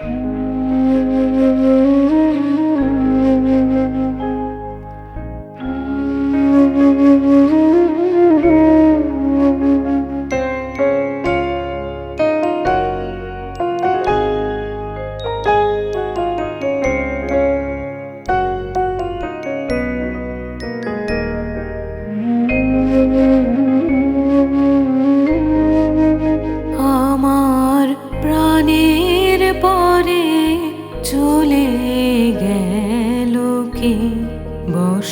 আমার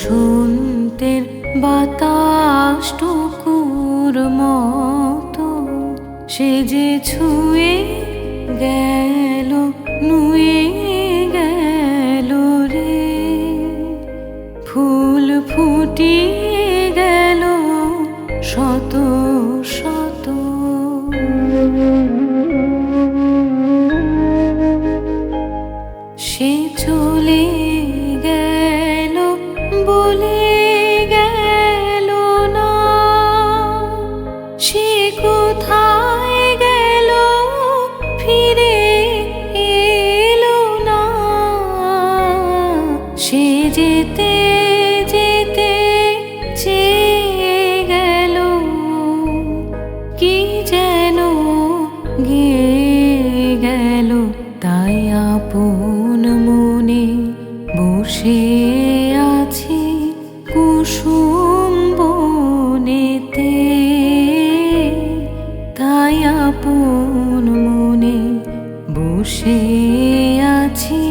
বসন্তের বাতাস টুকুর মতো। সে যে ছুঁয়ে গেল, নুয়ে গেল রে। ফুল ফুটিয়ে গেল শত শত। সে চলে বলে গেল না। সে কোথায় গেল ফিরে এলো না। সে যেতে আছি কুসুম বনেতে। তাই আপন মনে বসে আছি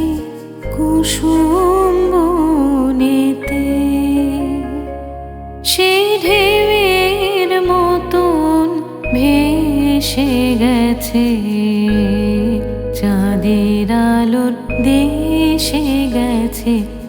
কুসুম বনেতে। সে ঢেউয়ের মতন ভেসে গেছে, চাঁদের আলোর দেশে গেছে।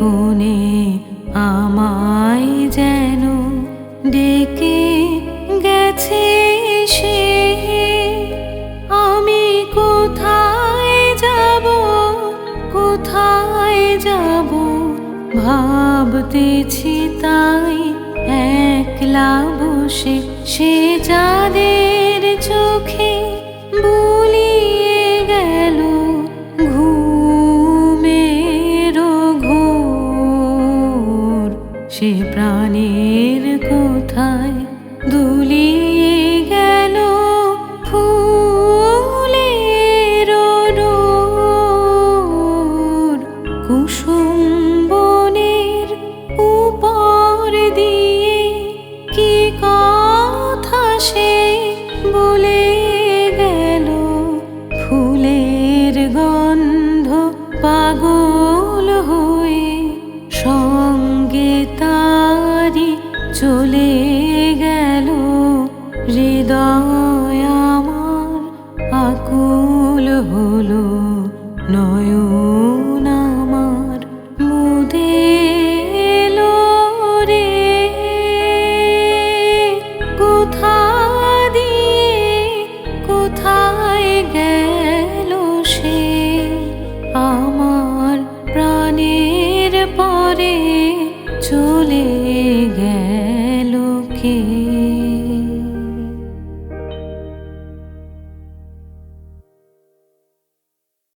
কোণে আমায় যেন ডেকে গেছে সে। আমি কোথায় যাব কোথায় যাব ভাবতেছি তাই একলা বসে। সে যাদের চোখে বুলিয়ে সে প্রাণের কোথায় দুলিয়ে চলে গেল। হৃদয় আমার আকুল হলো নয়ন আমার সে? আমার প্রাণের পরে চলে কে